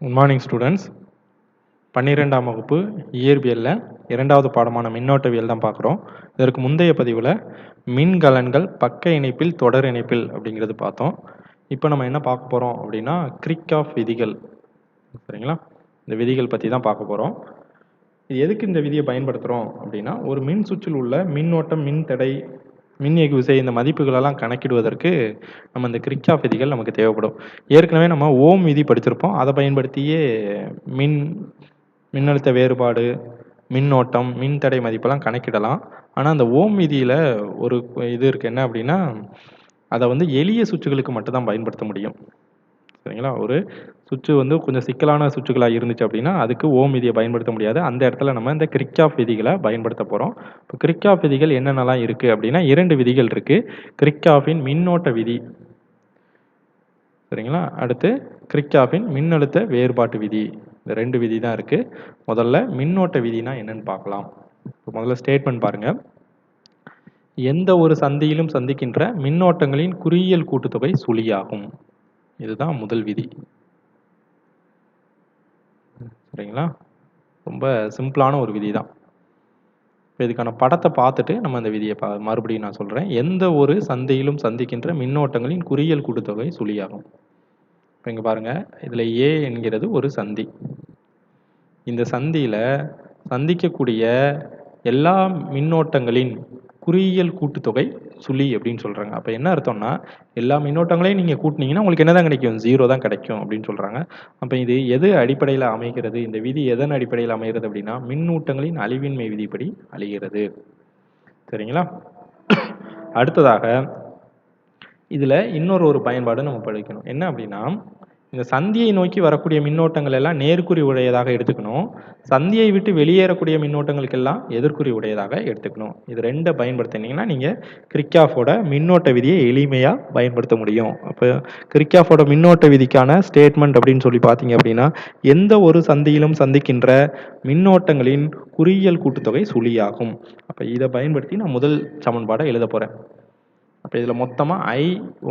Good morning students பன்னிரெண்டாம் வகுப்பு இயற்பியலில் இரண்டாவது பாடமான மின்னோட்டவியல் தான் பார்க்குறோம். இதற்கு முந்தைய பதிவில் மின்கலன்கள் பக்க இணைப்பில் தொடர் இணைப்பில் அப்படிங்கிறது பார்த்தோம். இப்போ நம்ம என்ன பார்க்க போகிறோம் அப்படின்னா கிரிக் ஆஃப் விதிகள். சரிங்களா? இந்த விதிகள் பற்றி தான் பார்க்க போகிறோம் இது எதுக்கு இந்த விதியை பயன்படுத்துகிறோம் அப்படின்னா ஒரு மின் சுற்றில் உள்ள மின்னோட்டம் மின் தடை மின் இயக்கு விசை இந்த மதிப்புகளெல்லாம் கணக்கிடுவதற்கு நம்ம இந்த கிரிச்சாஃப் விதிகள் நமக்கு தேவைப்படும். ஏற்கனவே நம்ம ஓம் விதி படிச்சிருப்போம். அதை பயன்படுத்தியே மின் மின்னழுத்த வேறுபாடு மின்னோட்டம் மின் தடை மதிப்பெல்லாம் கணக்கிடலாம். ஆனால் அந்த ஓம் விதியில் ஒரு இது இருக்குது என்ன அப்படின்னா அதை வந்து எளிய சுற்றுகளுக்கு மட்டும்தான் பயன்படுத்த முடியும். சரிங்களா? ஒரு சுவிட்சு வந்து கொஞ்சம் சிக்கலான சுவிட்சுகளாக இருந்துச்சு அப்படின்னா அதுக்கு ஓம் விதியை பயன்படுத்த முடியாது. அந்த இடத்துல நம்ம இந்த கிரிக்ஆஃப் விதிகளை பயன்படுத்த போகிறோம் இப்போ கிரிக்ஆஃப் விதிகள் என்னென்னலாம் இருக்குது அப்படின்னா இரண்டு விதிகள் இருக்குது கிரிக்ஆஃபின் மின்னோட்ட விதி. சரிங்களா? அடுத்து கிரிக்ஆஃபின் மின்னழுத்த வேறுபாட்டு விதி. இந்த ரெண்டு விதி தான் இருக்குது முதல்ல மின்னோட்ட விதினா என்னன்னு பார்க்கலாம். இப்போ முதல்ல ஸ்டேட்மெண்ட் பாருங்கள் எந்த ஒரு சந்தியிலும் சந்திக்கின்ற மின்னோட்டங்களின் குறியியல் கூட்டுத்தொகை சுழியாகும். இதுதான் முதல் விதி. சரிங்களா? ரொம்ப சிம்பிளான ஒரு விதி தான் இப்போ இதுக்கான படத்தை பார்த்துட்டு நம்ம அந்த விதியை பா மறுபடியும் நான் சொல்கிறேன் எந்த ஒரு சந்தையிலும் சந்திக்கின்ற மின்னோட்டங்களின் குறியியல் கூட்டுத்தொகை சுழியாகும். இப்போ இங்கே பாருங்கள் இதில் ஏ என்கிறது ஒரு சந்தி. இந்த சந்தியில் சந்திக்கக்கூடிய எல்லா மின்னோட்டங்களின் குறியியல் கூட்டுத்தொகை சுழி அப்படின்னு சொல்கிறாங்க அப்போ என்ன அர்த்தம்னா எல்லா மின்னோட்டங்களையும் நீங்கள் கூட்டினீங்கன்னா உங்களுக்கு என்ன தான் கிடைக்கும்? ஜீரோ தான் கிடைக்கும் அப்படின்னு சொல்கிறாங்க அப்போ இது எது அடிப்படையில் அமைகிறது? இந்த விதி எதன் அடிப்படையில் அமைகிறது அப்படின்னா மின்னூட்டங்களின் அழிவின்மை விதிப்படி அழிகிறது. சரிங்களா? அடுத்ததாக இதில் இன்னொரு ஒரு பயன்பாடு நம்ம படிக்கணும். என்ன அப்படின்னா இந்த சந்தியை நோக்கி வரக்கூடிய மின்னோட்டங்கள் எல்லாம் நேர்குறி உடையதாக எடுத்துக்கணும். சந்தியை விட்டு வெளியேறக்கூடிய மின்னோட்டங்களுக்கெல்லாம் எதிர்குறி உடையதாக எடுத்துக்கணும். இது ரெண்டை பயன்படுத்தினீங்கன்னா நீங்கள் கிரிக்காஃபோட மின்னோட்ட விதியை எளிமையாக பயன்படுத்த முடியும். அப்போ கிரிக்காஃபோட மின்னோட்ட விதிக்கான ஸ்டேட்மெண்ட் அப்படின்னு சொல்லி பார்த்தீங்க அப்படின்னா எந்த ஒரு சந்தியிலும் சந்திக்கின்ற மின்னோட்டங்களின் குறியியல் கூட்டுத்தொகை சுழியாகும். அப்போ இதை பயன்படுத்தி நான் முதல் சமன்பாடை எழுத போகிறேன் அப்போ இதில் மொத்தமாக I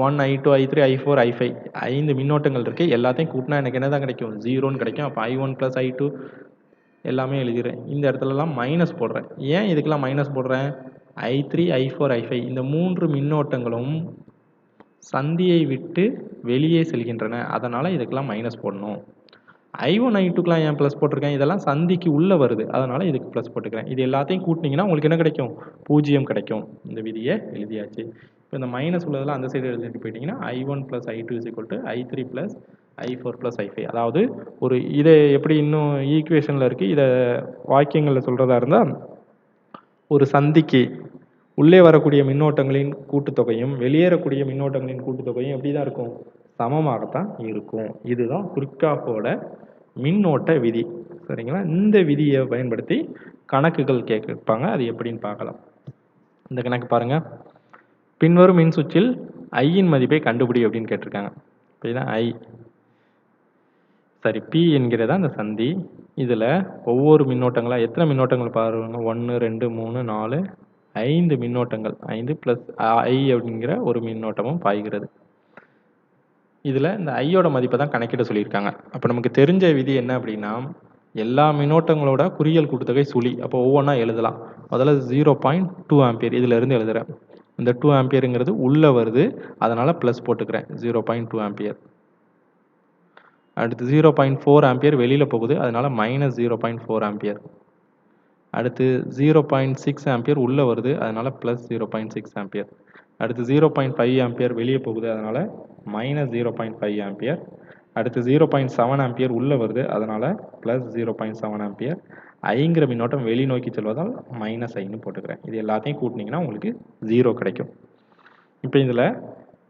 one I two I three I four I five ஐந்து மின்னோட்டங்கள் இருக்குது எல்லாத்தையும் கூட்டினா எனக்கு என்ன தான் கிடைக்கும் ஜீரோன்னு கிடைக்கும். அப்போ I one plus I two எல்லாமே எழுதிடுறேன். இந்த இடத்துலலாம் மைனஸ் போடுறேன். ஏன் இதுக்கெல்லாம் மைனஸ் போடுறேன்? I three I four I five இந்த மூன்று மின்னோட்டங்களும் சந்தியை விட்டு வெளியே செல்கின்றன. அதனால் இதுக்கெல்லாம் மைனஸ் போடணும். ஐ ஒன் ஐ டூக்கெலாம் ஏன் ப்ளஸ் போட்டிருக்கேன்? இதெல்லாம் சந்திக்கு உள்ளே வருது. அதனால் இதுக்கு ப்ளஸ் போட்டுக்கிறேன். இது எல்லாத்தையும் கூட்டினீங்கன்னா உங்களுக்கு என்ன கிடைக்கும்? பூஜ்ஜியம் கிடைக்கும். இந்த விதியை எழுதியாச்சு. இப்போ இந்த மைனஸ் உள்ளதெல்லாம் அந்த சைடு எழுதிட்டு போயிட்டீங்கன்னா I one plus I two is equal to I three plus I four plus I five அதாவது ஒரு இதை எப்படி இன்னும் ஈக்குவேஷனில் இருக்குது இதை வாக்கியங்களில் சொல்கிறதா இருந்தால் ஒரு சந்திக்கு உள்ளே வரக்கூடிய மின்னோட்டங்களின் கூட்டுத்தொகையும் வெளியேறக்கூடிய மின்னோட்டங்களின் கூட்டுத்தொகையும் எப்படி தான் இருக்கும்? சமமாகத்தான் இருக்கும். இதுதான் குர்காஃபோட மின்னோட்ட விதி. சரிங்களா? இந்த விதியை பயன்படுத்தி கணக்குகள் கேட்பாங்க. அது எப்படின்னு பார்க்கலாம். இந்த கணக்கு பாருங்கள் பின்வரும் மின்சுற்றில் ஐயின் மதிப்பை கண்டுபிடி அப்படின்னு கேட்டிருக்காங்க. இப்போ இதுதான் ஐ சரி பி என்கிறதா அந்த சந்தி? இதில் ஒவ்வொரு மின்னோட்டங்களாக எத்தனை மின்னோட்டங்கள் பாருங்க. ஒன்று ரெண்டு மூணு நாலு ஐந்து மின்னோட்டங்கள். ஐந்து ப்ளஸ் ஐ அப்படிங்கிற ஒரு மின்னோட்டமும் பாய்கிறது. இதில் இந்த ஐயோட மதிப்பை தான் கணக்கிட சொல்லியிருக்காங்க. அப்போ நமக்கு தெரிஞ்ச விதி என்ன அப்படின்னா எல்லா மின்னோட்டங்களோட குறியல் கூட்டுத்தொகை சுழி. அப்போ ஒவ்வொன்றா எழுதலாம். முதல்ல ஜீரோ பாயிண்ட் டூ ஆம்பியர் இதிலிருந்து எழுதுகிறேன் இந்த டூ ஆம்பியருங்கிறது உள்ளே வருது. அதனால் ப்ளஸ் போட்டுக்கிறேன். Zero point two ampere. அடுத்து ஜீரோ பாயிண்ட் ஃபோர் ஆம்பியர் வெளியில் போகுது. அதனால் minus zero point four ampere. அடுத்து ஜீரோ பாயிண்ட் சிக்ஸ் ஆம்பியர் உள்ளே வருது. அதனால் plus zero point six ampere. அடுத்து ஜீரோ பாயிண்ட் ஃபைவ் ஆம்பியர் வெளியே போகுது. அதனால் minus zero point five ampere. அடுத்து ஜீரோ பாயிண்ட் செவன் ஆம்பியர் உள்ளே வருது. அதனால் plus zero point seven ampere ஐங்கிற மின்னோட்டம் வெளி நோக்கி செல்வதால் மைனஸ் ஐன்னு போட்டுக்கிறேன். இது எல்லாத்தையும் கூட்டினீங்கன்னா உங்களுக்கு ஜீரோ கிடைக்கும். இப்போ இதில்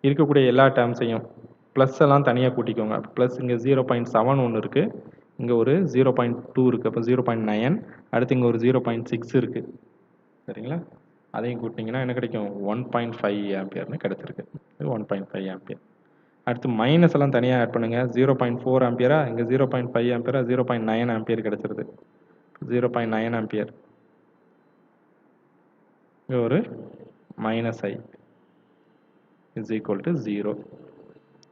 இருக்கக்கூடிய எல்லா டேர்ம்ஸையும் ப்ளஸ் எல்லாம் தனியாக கூட்டிக்கோங்க. ப்ளஸ் இங்கே ஜீரோ பாயிண்ட் செவன் ஒன்று இருக்குது இங்கே ஒரு ஜீரோ பாயிண்ட் டூ இருக்குது அப்போ ஜீரோ பாயிண்ட் நயன் அடுத்து இங்கே ஒரு ஜீரோ பாயிண்ட் சிக்ஸ் இருக்குது சரிங்களா? அதையும் கூட்டிங்கன்னா என்ன கிடைக்கும்? ஒன் பாயிண்ட் ஃபைவ் ஆம்பியர்னு கிடச்சிருக்கு. ஒன் பாயிண்ட் ஃபைவ் ஆம்பியர் அடுத்து மைனஸ் எல்லாம் தனியாக ஆட் பண்ணுங்கள் ஜீரோ பாயிண்ட் ஃபோர் ஆம்பியரா இங்கே ஜீரோ பாயிண்ட் ஃபைவ் ஆம்பியரா ஜீரோ பாயிண்ட் நைன் ஆம்பியர் கிடச்சிருது. ஜீரோ பாயிண்ட் நைன் ஆம்பியர் இங்கே ஒரு minus I is equal to zero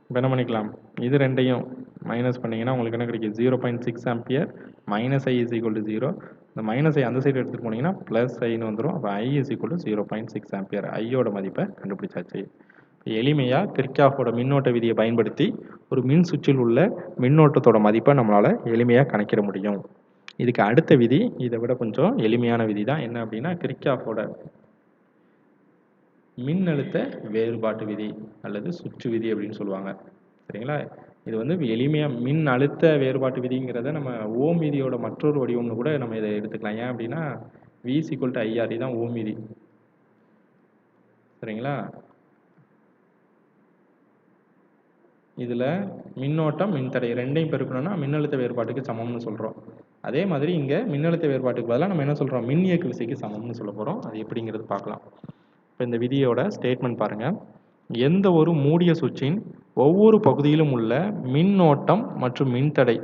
இப்போ என்ன பண்ணிக்கலாம்? இது ரெண்டையும் மைனஸ் பண்ணிங்கன்னா உங்களுக்கு என்ன கிடைக்கும்? Zero point six ampere minus I is equal to zero இந்த மைனஸ் ஐ அந்த சைடு எடுத்துகிட்டு போனீங்கன்னா ப்ளஸ் ஐன்னு வந்துடும் அப்போ I is equal to zero point six ampere ஐயோட மதிப்பை கண்டுபிடிச்சாச்சு. எளிமையாக கிர்ச்சாஃபோட மின்னோட்ட விதியை பயன்படுத்தி ஒரு மின் சுற்றில் உள்ள மின்னோட்டத்தோட மதிப்பை நம்மளால் எளிமையாக கணக்கிட முடியும். இதுக்கு அடுத்த விதி இதை விட கொஞ்சம் எளிமையான விதி தான் என்ன அப்படின்னா கிர்ச்சாஃபோட மின்னழுத்த வேறுபாட்டு விதி அல்லது சுற்று விதி அப்படின்னு சொல்லுவாங்க. சரிங்களா? இது வந்து எளிமையாக மின் அழுத்த வேறுபாட்டு விதிங்கிறத நம்ம ஓம் விதியோட மற்றொரு வடிவம்னு கூட நம்ம இதை எடுத்துக்கலாம். ஏன் அப்படின்னா வி சிக்வல் டு தான் ஓம் விதி. சரிங்களா? இதில் மின்னோட்டம் மின்தடை ரெண்டையும் பெருக்கணும்னா மின்னழுத்த வேறுபாட்டுக்கு சமம்னு சொல்கிறோம் அதே மாதிரி இங்கே மின்னழுத்த வேறுபாட்டுக்கு பதிலாக நம்ம என்ன சொல்கிறோம் மின் இயக்கு விசைக்கு சமம்னு சொல்ல போகிறோம் அது எப்படிங்கிறது பார்க்கலாம். இப்போ இந்த விதியோட ஸ்டேட்மெண்ட் பாருங்கள் எந்த ஒரு மூடிய சுவிட்சின் ஒவ்வொரு பகுதியிலும் உள்ள மின்னோட்டம் மற்றும் மின்தடை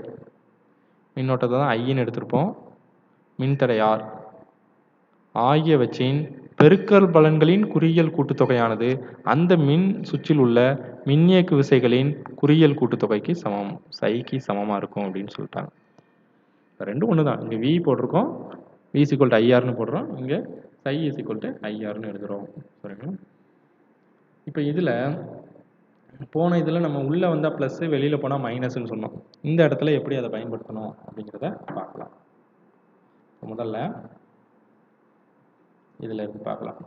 மின்னோட்டத்தை தான் ஐன்னு எடுத்திருப்போம். மின்தடை ஆர் ஆகியவற்றின் பெருக்கல் பலன்களின் குறியியல் கூட்டுத்தொகையானது அந்த மின் சுற்றில் உள்ள மின்னியக்கு விசைகளின் குறியியல் கூட்டுத்தொகைக்கு சமம். சைக்கு சமமாக இருக்கும் அப்படின்னு சொல்லிட்டாங்க. ரெண்டும் ஒன்று தான் இங்கே வி போட்டிருக்கோம். வி சிக்வல் டு ஐஆர்னு போடுறோம். இங்கே சை இஸ் ஈக்குவல் டு ஐஆர்னு எழுதுகிறோம் சரிங்களா? இப்போ இதில் போன இதில் நம்ம உள்ளே வந்தால் ப்ளஸ்ஸு வெளியில் போனால் மைனஸ்ன்னு சொன்னோம். இந்த இடத்துல எப்படி அதை பயன்படுத்தணும் அப்படிங்கிறத பார்க்கலாம். முதல்ல இதில் இருந்து பார்க்கலாம்.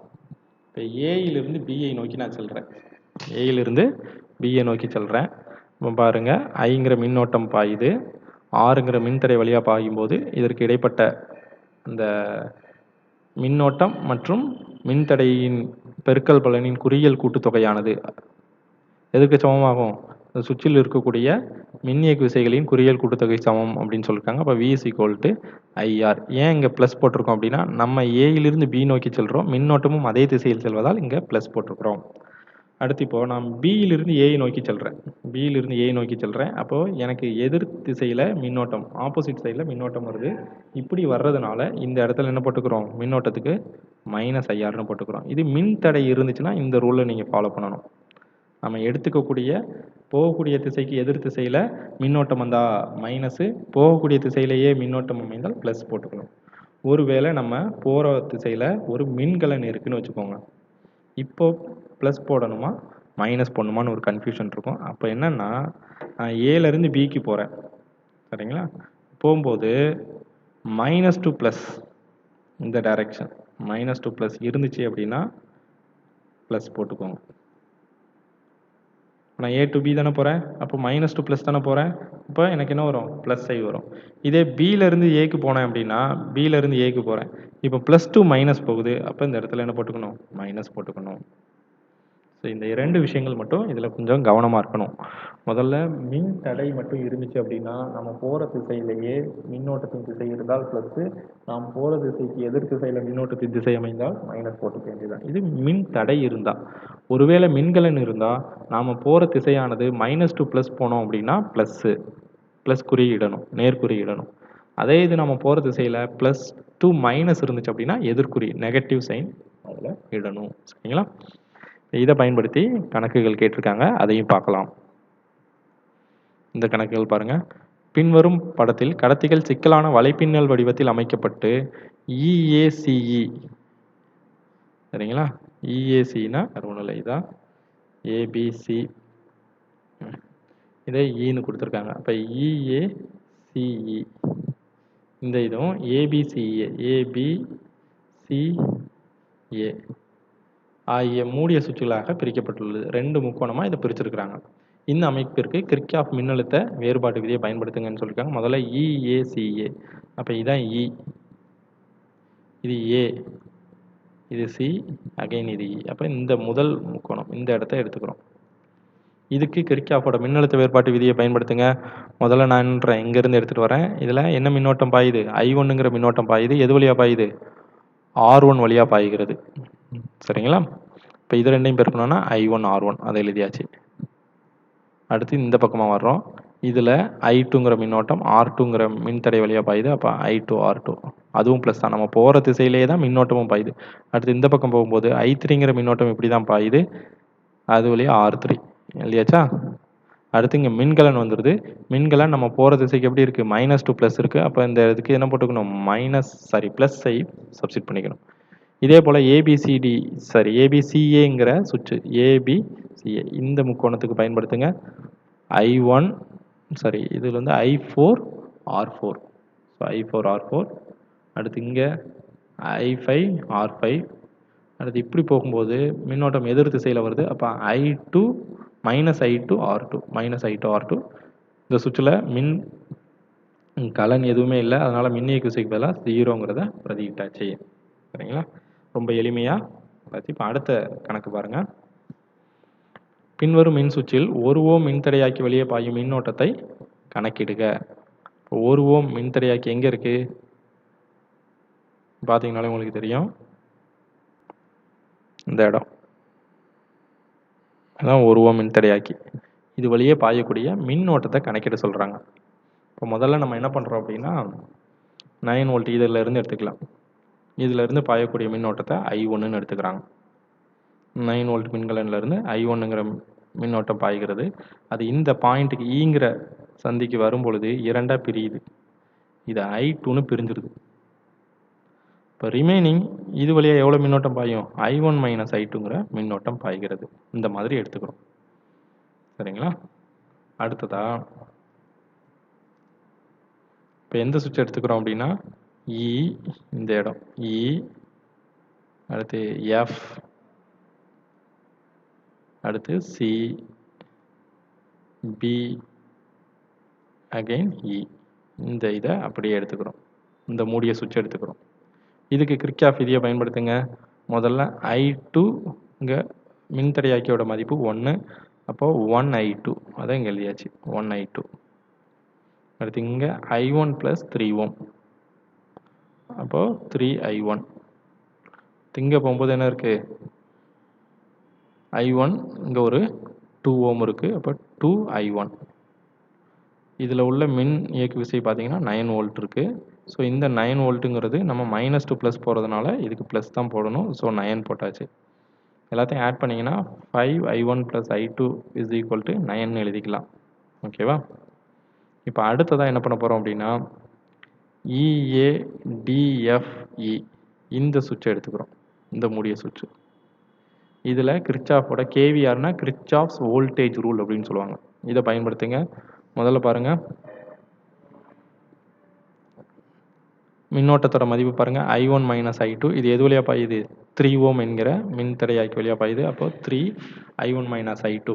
இப்போ ஏயிலிருந்து பிஐ நோக்கி நான் செல்கிறேன் ஏயிலிருந்து பிஏ நோக்கி செல்கிறேன் இப்போ பாருங்கள் ஐங்கிற மின்னோட்டம் பாயுது. ஆறுங்கிற மின்தடை வழியாக பாயும்போது இதற்கு இடைப்பட்ட இந்த மின்னோட்டம் மற்றும் மின்தடையின் பெருக்கல் பலனின் குறியியல் கூட்டுத்தொகையானது. எதுக்கு சமமாகும்? இந்த சுற்றில் இருக்கக்கூடிய மின்னியக்கு விசைகளின் குறியியல் கூட்டுத்தொகை சமம் அப்படின்னு சொல்லியிருக்காங்க அப்போ விஎஸ் ஈக்குவல் டு ஐஆர் ஏன் இங்கே ப்ளஸ் போட்டிருக்கோம் அப்படின்னா நம்ம ஏயிலிருந்து பி நோக்கி செல்கிறோம் மின்னோட்டமும் அதே திசையில் செல்வதால் இங்கே ப்ளஸ் போட்டிருக்கிறோம். அடுத்து இப்போது நான் பியிலிருந்து ஏஐ நோக்கி செல்கிறேன் பியிலிருந்து ஏஐ நோக்கி செல்கிறேன் அப்போது எனக்கு எதிர் திசையில் மின்னோட்டம் ஆப்போசிட் சைடில் மின்னோட்டம் வருது. இப்படி வர்றதுனால இந்த இடத்துல என்ன போட்டுக்கிறோம்? மின்னோட்டத்துக்கு மைனஸ் ஐஆர்னு போட்டுக்கிறோம். இது மின் தடை இருந்துச்சுன்னா இந்த ரூலை நீங்கள் ஃபாலோ பண்ணணும். நம்ம எடுத்துக்கக்கூடிய போகக்கூடிய திசைக்கு எதிர் திசையில் மின்னோட்டம் வந்தால் மைனஸு போகக்கூடிய திசையிலேயே மின்னோட்டம் அமைந்தால் ப்ளஸ் போட்டுக்கணும். ஒருவேளை நம்ம போகிற திசையில் ஒரு மின்கலன் இருக்குதுன்னு வச்சுக்கோங்க. இப்போ ப்ளஸ் போடணுமா? மைனஸ் போடணுமான்னு ஒரு கன்ஃபியூஷன் இருக்கும். அப்போ என்னென்னா நான் ஏலேருந்து பிக்கு போகிறேன் சரிங்களா? போகும்போது மைனஸ் டூ ப்ளஸ் இந்த டைரெக்ஷன் மைனஸ் டூ ப்ளஸ் இருந்துச்சு அப்படின்னா ப்ளஸ் போட்டுக்கோங்க. நான் ஏ டு பி தானே போகிறேன் அப்போ மைனஸ் டு ப்ளஸ் தானே போகிறேன் இப்போ எனக்கு என்ன வரும்? ப்ளஸ் ஐ வரும். இதே பியிலேருந்து ஏக்கு போனேன் அப்படின்னா பியிலேருந்து ஏக்கு போகிறேன் இப்போ ப்ளஸ் டூ மைனஸ் போகுது. அப்போ இந்த இடத்துல என்ன போட்டுக்கணும்? மைனஸ் போட்டுக்கணும். ஸோ இந்த இரண்டு விஷயங்கள் மட்டும் இதில் கொஞ்சம் கவனமாக இருக்கணும். முதல்ல மின் தடை மட்டும் இருந்துச்சு அப்படின்னா நம்ம போகிற திசையிலேயே மின்னோட்டத்தின் திசை இருந்தால் ப்ளஸ்ஸு நாம் போகிற திசைக்கு எதிர் திசையில் மின்னோட்டத்தின் திசை அமைந்தால் மைனஸ் போட்டுக்க வேண்டியதான் இது மின் தடை இருந்தால் ஒருவேளை மின்கலன் இருந்தால் நாம் போகிற திசையானது மைனஸ் டு ப்ளஸ் போனோம் அப்படின்னா ப்ளஸ்ஸு ப்ளஸ் குறியிடணும் நேர்குறியிடணும். அதே இது நம்ம போகிற திசையில் ப்ளஸ் டூ மைனஸ் இருந்துச்சு அப்படின்னா எதிர்குறி நெகட்டிவ் சைன் அதில் இடணும். சரிங்களா? இதை பயன்படுத்தி கணக்குகள் கேட்டிருக்காங்க. அதையும் பார்க்கலாம். இந்த கணக்குகள் பாருங்க. பின்வரும் படத்தில் கடத்திகள் சிக்கலான வலைப்பின்னல் வடிவத்தில் அமைக்கப்பட்டு இஏசிஇ சரிங்களா? இஏசினா ஒன்றும் இதான் ஏபிசி இதை? E ஈன்னு கொடுத்துருக்காங்க. அப்போ இஏசிஇ இந்த இதுவும் ஏபிசிஏ ஏபிசிஏ ஆகிய மூடிய சுற்றுகளாக பிரிக்கப்பட்டுள்ளது. ரெண்டு முக்கோணமாக இதை பிரிச்சிருக்கிறாங்க. இந்த அமைப்பிற்கு கிர்ச்சாஃப் மின்னழுத்த வேறுபாட்டு விதியை பயன்படுத்துங்கன்னு சொல்லியிருக்காங்க முதல்ல இஏசிஏ அப்போ இதான் இ இது ஏ இது சி அகைன் இது e. இ அப்போ இந்த முதல் முக்கோணம் இந்த இடத்த எடுத்துக்கிறோம். இதுக்கு கிர்ச்சாஃபோட மின்னழுத்த வேறுபாட்டு விதியை பயன்படுத்துங்க. முதல்ல நான் என்னன்றேன் இங்கேருந்து எடுத்துகிட்டு வரேன். இதில் என்ன மின்னோட்டம் பாயுது? ஐ ஒன்னுங்கிற மின்னோட்டம் பாயுது. எது வழியாக பாயுது? ஆர் ஒன் வழியாக பாய்கிறது. சரிங்களா? இப்போ இது ரெண்டையும் பெருக்கணும்னா ஐ ஒன் ஆர் ஒன் அதை எழுதியாச்சு. அடுத்து இந்த பக்கமாக வர்றோம். இதில் ஐ டூங்கிற மின்னோட்டம் ஆர் டூங்கிற மின்தடை வழியாக பாயுது. அப்போ ஐ டூ ஆர் டூ அதுவும் ப்ளஸ் தான். நம்ம போகிற திசையிலே தான் மின்னோட்டமும் பாயுது. அடுத்து இந்த பக்கம் போகும்போது ஐ த்ரீங்கிற மின்னோட்டம் இப்படி தான் பாயுது. அது வழியாக ஆர் த்ரீ இல்லையாச்சா அடுத்து இங்கே மின்கலன் வந்துடுது மின்கலன் நம்ம போகிற திசைக்கு எப்படி இருக்குது மைனஸ் டூ ப்ளஸ் இருக்குது அப்போ இந்த இதுக்கு என்ன போட்டுக்கணும்? Minus sorry plus I substitute பண்ணிக்கணும். இதே போல் ஏபிசிடி சாரி ஏபிசிஏங்கிற சுவிட்சு ஏபிசிஏ இந்த முக்கோணத்துக்கு பயன்படுத்துங்க. ஐ ஒன் சாரி இதில் வந்து I four R four so I four R four அடுத்து இங்கே ஐ ஃபைவ் ஆர் ஃபைவ் அடுத்து இப்படி போகும்போது மின்னோட்டம் எதிர் திசையில் வருது. அப்போ I two minus I two R two minus I two R two இந்த சுவிட்சில் மின் கலன் எதுவுமே இல்லை. அதனால் மின்னியக்கு விசைக்கு பதிலாக ஜீரோங்கிறத பிரதியிட்டாச்சு. சரிங்களா? ரொம்ப எளிமையாக இப்போ அடுத்த கணக்கு பாருங்கள் பின்வரும் மின் சுவிட்சில் ஒரு ஓம் மின்தடையாக்கி வெளியே பாயும் மின்னோட்டத்தை கணக்கிடுக. இப்போ ஒரு ஓம் மின்தடையாக்கி எங்கே இருக்குது பார்த்தீங்கனாலே உங்களுக்கு தெரியும். இந்த இடம். அதான் ஒரு ஓம் மின்தடையாக்கி இது வழியே பாயக்கூடிய மின்னோட்டத்தை கணக்கிட சொல்கிறாங்க இப்போ முதல்ல நம்ம என்ன பண்ணுறோம் அப்படின்னா நைன் வோல்ட் இதில் இருந்து எடுத்துக்கலாம். இதில் இருந்து பாயக்கூடிய மின்னோட்டத்தை ஐ ஒன்றுன்னு எடுத்துக்கிறாங்க. நைன் வோல்ட் மின்கலன்லேருந்து ஐ ஒன்றுங்கிற மின்னோட்டம் பாய்கிறது. அது இந்த பாயிண்ட்டுக்கு ஈங்கிற e சந்திக்கு வரும் பொழுது இரண்டாக பிரியுது. இது ஐ டூன்னு பிரிஞ்சிருது. இப்போ ரிமைனிங் இது வழியாக எவ்வளோ மின்னோட்டம் பாயும்? ஐ ஒன் மைனஸ் ஐ டூங்கிற மின்னோட்டம் பாய்கிறது. இந்த மாதிரி எடுத்துக்கிறோம். சரிங்களா? அடுத்ததா இப்போ எந்த சுவிட்ச் எடுத்துக்கிறோம் அப்படின்னா இ இந்த இடம். இ அடுத்து எஃப் அடுத்து சி பி அகைன் இ இந்த இதை அப்படியே எடுத்துக்கிறோம். இந்த மூடிய சுவிட்ச் எடுத்துக்கிறோம். இதுக்கு கிரிக்காஃப் விதியை பயன்படுத்துங்க. முதல்ல ஐ டூ இங்கே மின்தடையாக்கியோட மதிப்பு ஒன்று அப்போது ஒன் ஐ டூ அதை இங்கே எழுதியாச்சு. ஒன் ஐ டூ அடுத்து இங்கே I one plus three ohm. அப்போது த்ரீ ஐ ஒன் திங்க போகும்போது என்ன இருக்குது ஐ ஒன் இங்கே ஒரு டூ ஓம் இருக்குது அப்போ டூ ஐ ஒன் இதில் உள்ள மின் இயக்கு விசை பார்த்தீங்கன்னா நைன் வோல்ட் இருக்குது ஸோ இந்த நைன் வோல்ட்டுங்கிறது நம்ம மைனஸ் டூ ப்ளஸ் போகிறதுனால இதுக்கு ப்ளஸ் தான் போடணும். ஸோ நயன் போட்டாச்சு. எல்லாத்தையும் ஆட் பண்ணிங்கன்னா five I one plus I two is equal to nine எழுதிக்கலாம். ஓகேவா இப்போ அடுத்ததாக என்ன பண்ண போகிறோம் அப்படின்னா இஏடிஎஃப்இ இந்த சுவிட்சை எடுத்துக்கிறோம். இந்த மூடிய சுவிட்சு இதில் கிரிச்சாஃபோட கேவிஆர்னா கிரிச்சாஃப்ஸ் வோல்டேஜ் ரூல் அப்படின்னு சொல்லுவாங்க. இதை பயன்படுத்துங்க. முதல்ல பாருங்கள் மின்னோட்டத்தோட மதிப்பு பாருங்கள் I one minus I two இது எது வழியாக பாயுது? த்ரீ ஓம் என்கிற மின்தடையாக்கி வழியாக பாயுது. அப்போ three I one minus I two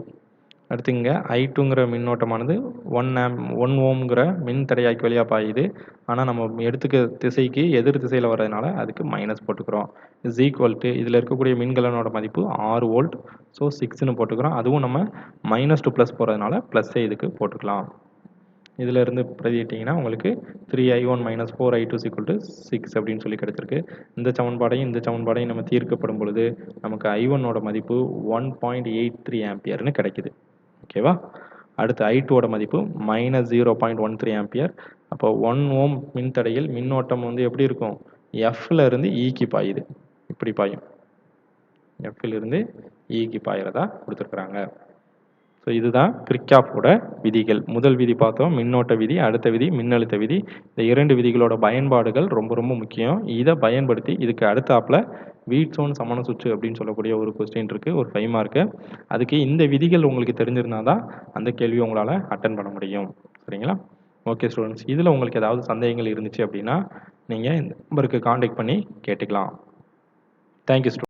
அடுத்து இங்கே ஐ டூங்கிற மின்னோட்டமானது ஒன் ஆம் ஒன் ஓம்ங்கிற மின் தடையாக்கி வழியாக பாயுது. ஆனால் நம்ம எடுத்துக்க திசைக்கு எதிர் திசையில் வர்றதுனால அதுக்கு மைனஸ் போட்டுக்கிறோம். இஸ் ஈக்குவல் டு இதில் இருக்கக்கூடிய மின்கலனோட மதிப்பு ஆறு வோல்ட் ஸோ சிக்ஸ்னு போட்டுக்கிறோம். அதுவும் நம்ம மைனஸ் டூ ப்ளஸ் போகிறதுனால ப்ளஸ்ஸே இதுக்கு போட்டுக்கலாம். இதில் இருந்து பிரதியிட்டிங்கன்னா உங்களுக்கு three I one minus four I two equal to six அப்படின்னு சொல்லி கிடச்சிருக்கு. இந்த சமன்பாடையும் இந்த சமன்பாடையும் நம்ம தீர்க்கப்படும் பொழுது நமக்கு ஐ ஒன்னோட மதிப்பு ஒன் பாயிண்ட் எயிட் த்ரீ ஆம்பியர்னு கிடைக்குது. ஓகேவா அடுத்து ஐ டூவோட மதிப்பு minus zero point one three ampere அப்போ ஒன் ஓம் மின்தடையில் மின்னோட்டம் வந்து எப்படி இருக்கும்? எஃப்ல இருந்து e ஈக்கு பாயுது. இப்படி பாயும். எஃப்ல இருந்து ஈக்கு e பாயிறதா கொடுத்துருக்குறாங்க. ஸோ இதுதான் கிரிக்காஃபோட விதிகள். முதல் விதி பார்த்தோம் மின்னோட்ட விதி அடுத்த விதி மின்னழுத்த விதி. இந்த இரண்டு விதிகளோட பயன்பாடுகள் ரொம்ப ரொம்ப முக்கியம். இதை பயன்படுத்தி இதுக்கு அடுத்தாப்புல வீட்ஸோன் சமண சுற்று அப்படின்னு சொல்லக்கூடிய ஒரு கொஸ்டின் இருக்குது ஒரு ஃபைவ் மார்க்கு அதுக்கு இந்த விதிகள் உங்களுக்கு தெரிஞ்சிருந்தால் தான் அந்த கேள்வியை உங்களால் அட்டன் பண்ண முடியும். சரிங்களா? ஓகே ஸ்டூடெண்ட்ஸ் இதில் உங்களுக்கு ஏதாவது சந்தேகங்கள் இருந்துச்சு அப்படின்னா நீங்கள் இந்த நம்பருக்கு காண்டாக்ட் பண்ணி கேட்டுக்கலாம். Thank you student